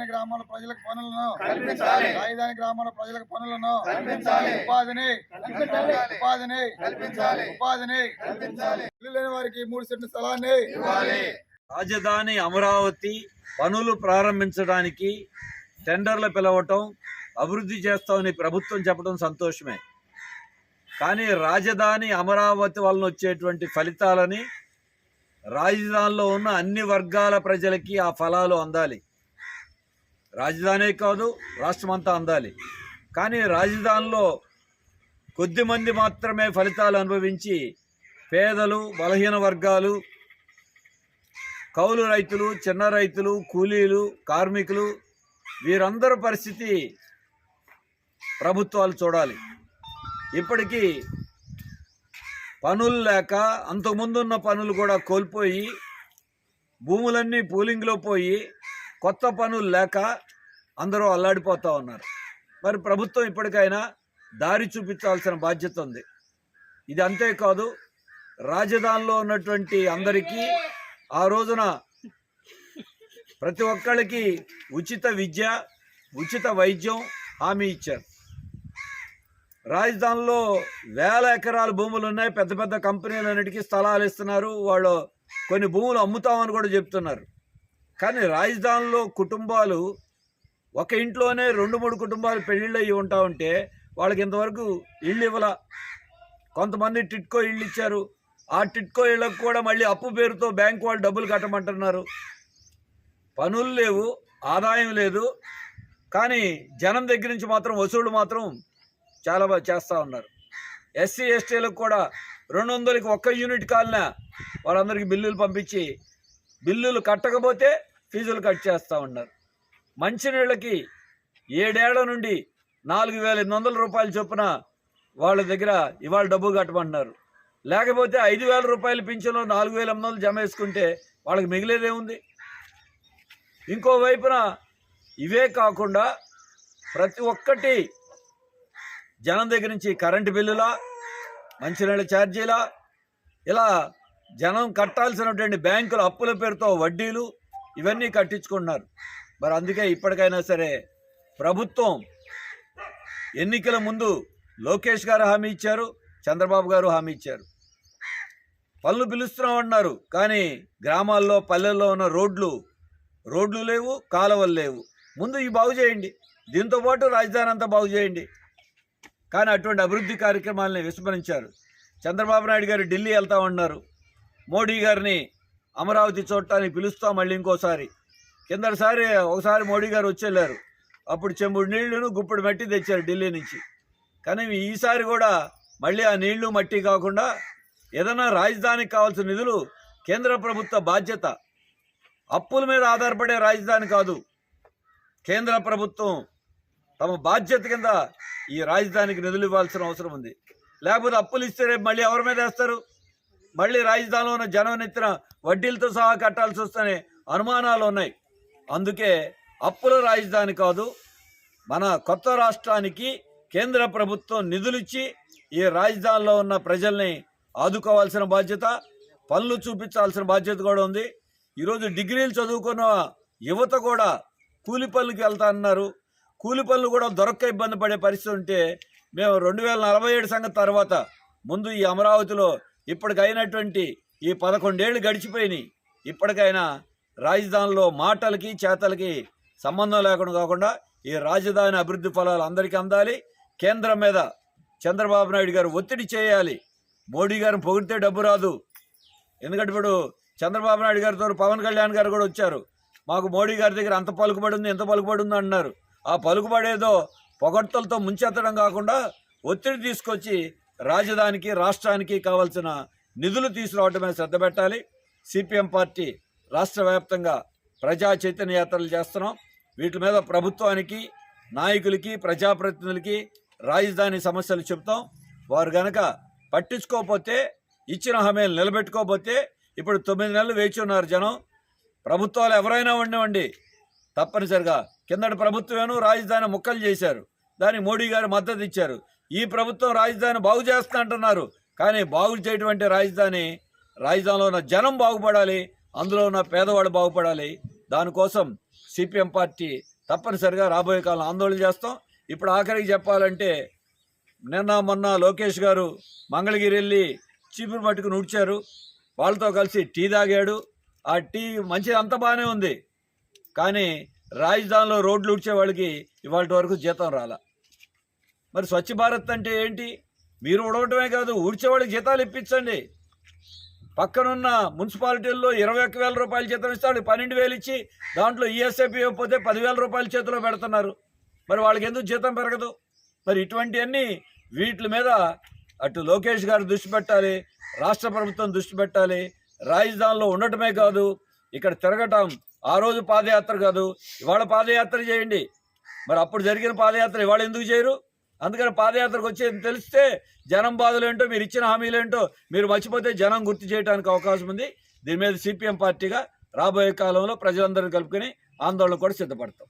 రాజధాని గ్రామాల ప్రజలకు పనులను కల్పించాలి. రాజధాని గ్రామాల ప్రజలకు పనులను కల్పించాలి. ఉపాధిని కల్పించాలి. ఉపాధిని కల్పించాలి. ఉపాధిని కల్పించాలి. ఇల్లు లేని వారికి మూడు సెంట్ల స్థలాన్ని ఇవ్వాలి. రాజధాని అమరావతి పనులు ప్రారంభించడానికి టెండర్లు పిలవటం అభివృద్ధి చేస్తామని ప్రభుత్వం చెప్పడం సంతోషమే. కానీ రాజధాని అమరావతి వలన వచ్చేటువంటి ఫలితాలని రాజధానిలో ఉన్న అన్ని వర్గాల ప్రజలకి ఆ ఫలాలు అందాలి. రాజధానే కాదు రాష్ట్రమంతా అందాలి. కానీ రాజధానిలో కొద్దిమంది మాత్రమే ఫలితాలు అనుభవించి పేదలు బలహీన వర్గాలు కౌలు రైతులు చిన్న రైతులు కూలీలు కార్మికులు వీరందరి పరిస్థితి ప్రభుత్వాలు చూడాలి. ఇప్పటికీ పనులు లేక అంతకుముందున్న పనులు కూడా కోల్పోయి భూములన్నీ పూలింగ్లో పోయి కొత్త పనులు లేక అందరూ అల్లాడిపోతూ ఉన్నారు. మరి ప్రభుత్వం ఇప్పటికైనా దారి చూపించాల్సిన బాధ్యత ఉంది. ఇది అంతేకాదు రాజధానిలో ఉన్నటువంటి అందరికీ ఆ రోజున ప్రతి ఒక్కళ్ళకి ఉచిత విద్య ఉచిత వైద్యం హామీ ఇచ్చారు. రాజధానిలో వేల ఎకరాల భూములు ఉన్నాయి పెద్ద పెద్ద కంపెనీలన్నిటికీ స్థలాలు ఇస్తున్నారు వాళ్ళు కొన్ని భూములు అమ్ముతామని కూడా చెప్తున్నారు. కానీ రాజధానిలో కుటుంబాలు ఒక ఇంట్లోనే రెండు మూడు కుటుంబాలు పెళ్ళిళ్ళు అయ్యి ఉంటా ఉంటే వాళ్ళకి ఇంతవరకు ఇళ్ళు ఇవ్వాల. కొంతమంది టిట్కో ఇళ్ళు ఇచ్చారు. ఆ టిట్కో ఇళ్ళకు కూడా మళ్ళీ అప్పు పేరుతో బ్యాంకు వాళ్ళు డబ్బులు కట్టమంటున్నారు. పనులు లేవు ఆదాయం లేదు. కానీ జనం దగ్గర నుంచి మాత్రం వసూళ్ళు మాత్రం చాలా బాగా చేస్తూ ఉన్నారు. ఎస్సీ ఎస్టీలకు కూడా రెండు వందలకి ఒక్క యూనిట్ కాలిన వాళ్ళందరికీ బిల్లులు పంపించి బిల్లులు కట్టకపోతే ఫీజులు కట్ చేస్తూ ఉన్నారు. మంచినీళ్ళకి ఏడేళ్ళ నుండి నాలుగు వేల ఎనిమిది వందల రూపాయలు చొప్పున వాళ్ళ దగ్గర ఇవాళ డబ్బు కట్టమంటున్నారు. లేకపోతే ఐదు వేల రూపాయలు పింఛను నాలుగు వేల ఎనిమిది వందలు జమ వేసుకుంటే వాళ్ళకి మిగిలేదేముంది ఇంకో వైపున ఇవే కాకుండా ప్రతి ఒక్కటి జనం దగ్గర నుంచి కరెంటు బిల్లులా మంచినీళ్ళ ఛార్జీలా ఇలా జనం కట్టాల్సినటువంటి బ్యాంకుల అప్పుల పేరుతో వడ్డీలు ఇవన్నీ కట్టించుకుంటున్నారు. మరి అందుకే ఇప్పటికైనా సరే ప్రభుత్వం ఎన్నికల ముందు లోకేష్ గారు హామీ ఇచ్చారు చంద్రబాబు గారు హామీ ఇచ్చారు. పనులు పిలుస్తున్నామన్నారు కానీ గ్రామాల్లో పల్లెల్లో ఉన్న రోడ్లు రోడ్లు లేవు కాలువలు లేవు. ముందు ఇవి బాగు చేయండి. దీంతో పాటు రాజధాని అంతా బాగు చేయండి. కానీ అటువంటి అభివృద్ధి కార్యక్రమాలని విస్మరించారు. చంద్రబాబు నాయుడు గారు ఢిల్లీ వెళ్తా ఉన్నారు మోడీ గారిని అమరావతి చూడటానికి పిలుస్తాం మళ్ళీ ఇంకోసారి. కిందటిసారి ఒకసారి మోడీ గారు వచ్చేళ్ళారు అప్పుడు చెంబుడు నీళ్ళును గుప్పుడు మట్టి తెచ్చారు ఢిల్లీ నుంచి. కానీ ఈసారి కూడా మళ్ళీ ఆ నీళ్ళు మట్టి కాకుండా ఏదైనా రాజధానికి కావాల్సిన నిధులు కేంద్ర ప్రభుత్వ బాధ్యత. అప్పుల మీద ఆధారపడే రాజధాని కాదు. కేంద్ర ప్రభుత్వం తమ బాధ్యత కింద ఈ రాజధానికి నిధులు ఇవ్వాల్సిన అవసరం ఉంది. లేకపోతే అప్పులు ఇస్తే రేపు మళ్ళీ ఎవరి మీద వేస్తారు? మళ్ళీ రాజధానిలో ఉన్న జనం నెత్తిన వడ్డీలతో సహా కట్టాల్సి వస్తేనే అనుమానాలు ఉన్నాయి. అందుకే అప్పుల రాజధాని కాదు మన కొత్త రాష్ట్రానికి కేంద్ర ప్రభుత్వం నిధులిచ్చి ఈ రాజధానిలో ఉన్న ప్రజల్ని ఆదుకోవాల్సిన బాధ్యత పనులు చూపించాల్సిన బాధ్యత కూడా ఉంది. ఈరోజు డిగ్రీలు చదువుకున్న యువత కూడా కూలి పనులకి వెళ్తా అన్నారు. కూలి పనులు కూడా దొరక్క ఇబ్బంది పడే పరిస్థితి ఉంటే మేము రెండు వేల నలభై ఏడు సంగతి తర్వాత ముందు ఈ అమరావతిలో ఇప్పటికైనటువంటి ఈ పదకొండేళ్ళు గడిచిపోయినాయి. ఇప్పటికైనా రాజధానిలో మాటలకి చేతలకి సంబంధం లేకుండా కాకుండా ఈ రాజధాని అభివృద్ధి ఫలాలు అందరికీ అందాలి. కేంద్రం మీద చంద్రబాబు నాయుడు గారు ఒత్తిడి చేయాలి. మోడీ గారిని పొగిడితే డబ్బు రాదు. ఎందుకంటే ఇప్పుడు చంద్రబాబు నాయుడు గారితో పవన్ కళ్యాణ్ గారు కూడా వచ్చారు. మాకు మోడీ గారి దగ్గర అంత పలుకుబడి ఉంది ఎంత పలుకుబడి ఉంది అన్నారు. ఆ పలుకుబడేదో పొగడ్తలతో ముంచెత్తడం కాకుండా ఒత్తిడి తీసుకొచ్చి రాజధానికి రాష్ట్రానికి కావాల్సిన నిధులు తీసుకురావటమే శ్రద్ధ పెట్టాలి. సిపిఎం పార్టీ రాష్ట్ర వ్యాప్తంగా ప్రజా చైతన్య యాత్రలు చేస్తున్నాం. వీటి మీద ప్రభుత్వానికి నాయకులకి ప్రజాప్రతినిధులకి రాజధాని సమస్యలు చెప్తాం వారు గనక పట్టించుకోకపోతే ఇచ్చిన హామీలు నిలబెట్టుకోకపోతే ఇప్పుడు తొమ్మిది నెలలు వేచి ఉన్నారు జనం. ప్రభుత్వాలు ఎవరైనా ఉండవండి తప్పనిసరిగా కిందటి ప్రభుత్వమేను రాజధాని ముక్కలు చేశారు. దానికి మోడీ గారు మద్దతు ఇచ్చారు. ఈ ప్రభుత్వం రాజధాని బాగు చేస్తా అంటున్నారు. కానీ బాగు చేయటువంటి రాజధాని రాజధానిలో ఉన్న జనం బాగుపడాలి అందులో ఉన్న పేదవాడు బాగుపడాలి. దానికోసం సిపిఎం పార్టీ తప్పనిసరిగా రాబోయే కాలం ఆందోళన చేస్తాం. ఇప్పుడు ఆఖరికి చెప్పాలంటే నిన్న మొన్న లోకేష్ గారు మంగళగిరి వెళ్ళి చీపురు పట్టుకుని ఉడిచారు వాళ్ళతో కలిసి టీ తాగాడు. ఆ టీ మంచిది అంత బాగానే ఉంది. కానీ రాజధానిలో రోడ్లు ఉడిచే వాళ్ళకి ఇవాళ వరకు జీతం రాల. మరి స్వచ్ఛ భారత్ అంటే ఏంటి? మీరు ఉడవటమే కాదు ఊడ్చేవాళ్ళకి జీతాలు ఇప్పించండి. పక్కనున్న మున్సిపాలిటీల్లో ఇరవై ఒక్క వేల రూపాయల జీతం ఇస్తాడు పన్నెండు వేలు ఇచ్చి దాంట్లో ఈఎస్ఐపి ఇవ్వకపోతే పదివేల రూపాయల చేతిలో పెడుతున్నారు. మరి వాళ్ళకి ఎందుకు జీతం పెరగదు? మరి ఇటువంటివన్నీ వీటి మీద అటు లోకేష్ గారు దృష్టి పెట్టాలి రాష్ట్ర ప్రభుత్వం దృష్టి పెట్టాలి. రాజధానిలో ఉండటమే కాదు ఇక్కడ తిరగటం ఆ రోజు పాదయాత్ర కాదు ఇవాళ పాదయాత్ర చేయండి. మరి అప్పుడు జరిగిన పాదయాత్ర ఇవాళ ఎందుకు చేయరు? అందుకని పాదయాత్రకు వచ్చేది తెలిస్తే జనం బాధలు ఏంటో మీరు ఇచ్చిన హామీలు ఏంటో మీరు మర్చిపోతే జనం గుర్తు చేయడానికి అవకాశం ఉంది. దీని మీద సిపిఎం పార్టీగా రాబోయే కాలంలో ప్రజలందరినీ కలుపుకొని ఆందోళన కూడా సిద్ధపడతాం.